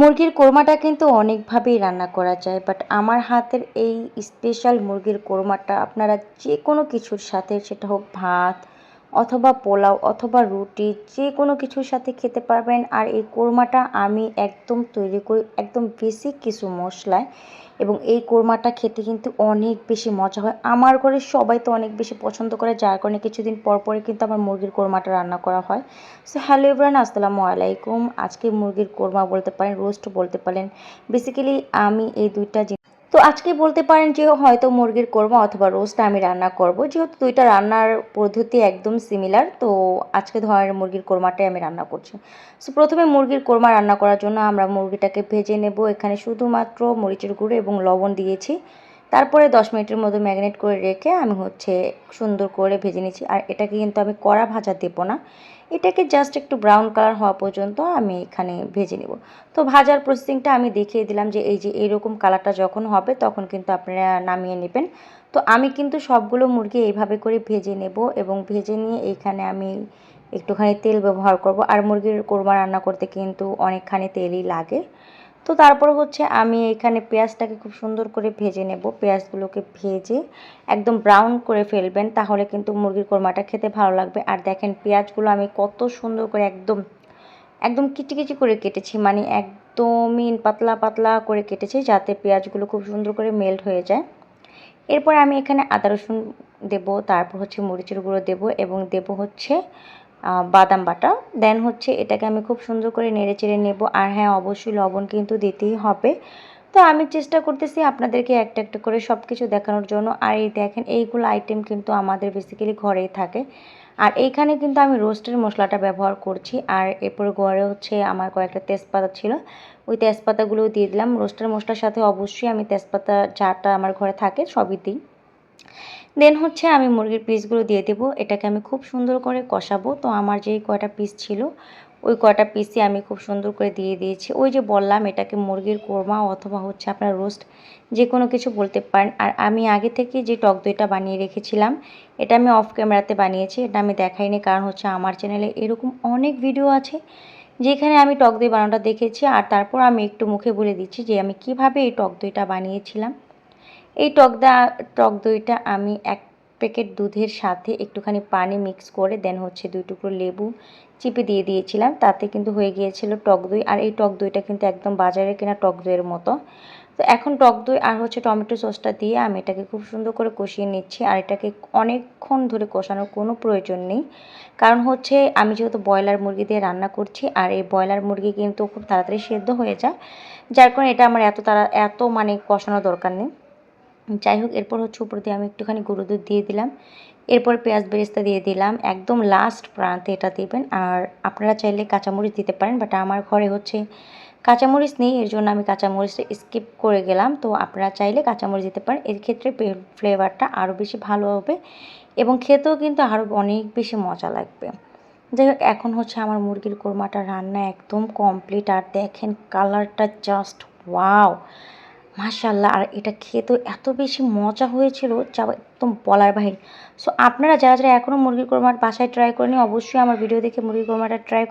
মুরগির কোরমাটা কিন্তু অনেকভাবেই রান্না করা যায় বাট আমার হাতের এই স্পেশাল মুরগির কোরমাটা আপনারা যে কোনো কিছুর সাথে, সেটা হোক ভাত অথবা পোলাও অথবা রুটি যে কোনো কিছুর সাথে খেতে পারবেন। আর এই কোরমাটা আমি একদম তৈরি করি, একদম বেসিক কিছু মশলায়। এবং এই কোরমাটা খেতে কিন্তু অনেক বেশি মজা হয়। আমার ঘরে সবাই তো অনেক বেশি পছন্দ করে, যার কারণে কিছুদিন পর পরে কিন্তু আমার মুরগির কোরমাটা রান্না করা হয়। সো হ্যালো এভরান আসসালামু আলাইকুম। আজকে মুরগির কোরমা বলতে পারেন রোস্ট বলতে পারেন। বেসিক্যালি আমি এই দুইটা জিনিস তো আজকে বলতে পারেন যে হয়তো মুরগির কোরমা অথবা রোস্টটা আমি রান্না করব। যেহেতু দুইটা রান্নার পদ্ধতি একদম সিমিলার তো আজকে ধরনের মুরগির কোরমাটাই আমি রান্না করছি। সো প্রথমে মুরগির কোরমা রান্না করার জন্য আমরা মুরগিটাকে ভেজে নেব। এখানে শুধুমাত্র মরিচের গুঁড়ো এবং লবণ দিয়েছি। তারপরে দশ মিনিটের মতো ম্যাগনেট করে রেখে আমি হচ্ছে সুন্দর করে ভেজে নিয়েছি আর এটাকে কিন্তু আমি কড়া ভাজা দেবো না। এটাকে জাস্ট একটু ব্রাউন কালার হওয়া পর্যন্ত আমি এখানে ভেজে নেব। তো ভাজার প্রসেসিংটা আমি দেখিয়ে দিলাম যে এই যে এরকম কালারটা যখন হবে তখন কিন্তু আপনারা নামিয়ে নেবেন। তো আমি কিন্তু সবগুলো মুরগি এইভাবে করে ভেজে নেব এবং ভেজে নিয়ে এইখানে আমি একটুখানি তেল ব্যবহার করব। আর মুরগির কোরমা রান্না করতে কিন্তু অনেকখানি তেলই লাগে। তো তারপর হচ্ছে আমি এখানে পেঁয়াজটাকে খুব সুন্দর করে ভেজে নেব। পেঁয়াজগুলোকে ভেজে একদম ব্রাউন করে ফেলবেন, তাহলে কিন্তু মুরগির কোরমাটা খেতে ভালো লাগবে। আর দেখেন পেঁয়াজগুলো আমি কত সুন্দর করে একদম একদম কিচি কিচি করে কেটেছি মানে একদমই পাতলা পাতলা করে কেটেছি যাতে পেঁয়াজগুলো খুব সুন্দর করে মেল্ট হয়ে যায়। এরপর আমি এখানে আদা রসুন দেবো, তারপর হচ্ছে মরিচের গুঁড়ো দেবো এবং দেবো হচ্ছে বাদাম বাটা। দেন হচ্ছে এটাকে আমি খুব সুন্দর করে নেড়ে চেড়ে নেব। আর হ্যাঁ অবশ্যই লবণ কিন্তু দিতেই হবে। তো আমি চেষ্টা করতেছি আপনাদেরকে একটা একটা করে সব কিছু দেখানোর জন্য। আর এই দেখেন, এইগুলো আইটেম কিন্তু আমাদের বেসিক্যালি ঘরেই থাকে। আর এইখানে কিন্তু আমি রোস্টের মশলাটা ব্যবহার করছি। আর এরপরে ঘরে হচ্ছে আমার কয়েকটা তেজপাতা ছিল। ওই তেজপাতাগুলোও দিয়ে দিলাম। রোস্টের মশলার সাথে অবশ্যই আমি তেজপাতা যাটা আমার ঘরে থাকে, সবই দিই। দেন হচ্ছে আমি মুরগির পিসগুলো দিয়ে দেবো। এটাকে আমি খুব সুন্দর করে কষাবো। তো আমার যেই কয়টা পিস ছিল, ওই কয়টা পিসই আমি খুব সুন্দর করে দিয়ে দিয়েছি। ওই যে বললাম, এটাকে মুরগির কোরমা অথবা হচ্ছে আপনার রোস্ট যে কোনো কিছু বলতে পারেন। আর আমি আগে থেকে যে টক দইটা বানিয়ে রেখেছিলাম, এটা আমি অফ ক্যামেরাতে বানিয়েছি। এটা আমি দেখাইনি কারণ হচ্ছে আমার চ্যানেলে এরকম অনেক ভিডিও আছে, যেখানে আমি টক দই বানানোটা দেখেছি। আর তারপর আমি একটু মুখে বলে দিচ্ছি যে আমি কীভাবে এই টক দইটা বানিয়েছিলাম। এই টক দা, টক দইটা আমি এক প্যাকেট দুধের সাথে একটুখানি পানি মিক্স করে, দেন হচ্ছে দুই টুকরো লেবু চিপে দিয়ে দিয়েছিলাম। তাতে কিন্তু হয়ে গিয়েছিল টক দই, আর এই টক দইটা কিন্তু একদম বাজারে কেনা টক দইয়ের মতো। তো এখন টক দই আর হচ্ছে টমেটো সসটা দিয়ে আমি এটাকে খুব সুন্দর করে কষিয়ে নিচ্ছি, আর এটাকে অনেকক্ষণ ধরে কষানোর কোনো প্রয়োজন নেই। কারণ হচ্ছে আমি যেহেতু ব্রয়লার মুরগি দিয়ে রান্না করছি, আর এই ব্রয়লার মুরগি কিন্তু খুব তাড়াতাড়ি সেদ্ধ হয়ে যায়। যার কারণে এটা আমার এত তাড়া, এত মানে কষানোর দরকার নেই। যাই হোক, এরপর হচ্ছে উপর দিয়ে আমি একটুখানি গরু দুধ দিয়ে দিলাম। এরপর পেঁয়াজ বেরেস্তা দিয়ে দিলাম। একদম লাস্ট প্রান্তে এটা দেবেন। আর আপনারা চাইলে কাঁচামরিচ দিতে পারেন বাট আমার ঘরে হচ্ছে কাঁচামরিচ নেই, এর জন্য আমি কাঁচামরিচটা স্কিপ করে গেলাম। তো আপনারা চাইলে কাঁচামরিচ দিতে পারেন। এর ক্ষেত্রে ফ্লেভারটা আরও বেশি ভালো হবে এবং খেতেও কিন্তু আরও অনেক বেশি মজা লাগবে। যাই হোক, এখন হচ্ছে আমার মুরগির কোরমাটা রান্না একদম কমপ্লিট আর দেখেন কালারটা জাস্ট ওয়াও মাশাল্লাহ আর এটা খেয়ে তো এত বেশি মজা হয়েছিল যা একদম বলার বাহির। সো আপনারা যারা যারা এখনও মুরগির কোরমার বাসায় ট্রাই করেনি অবশ্যই আমার ভিডিও দেখে মুরগির কোরমাটা ট্রাই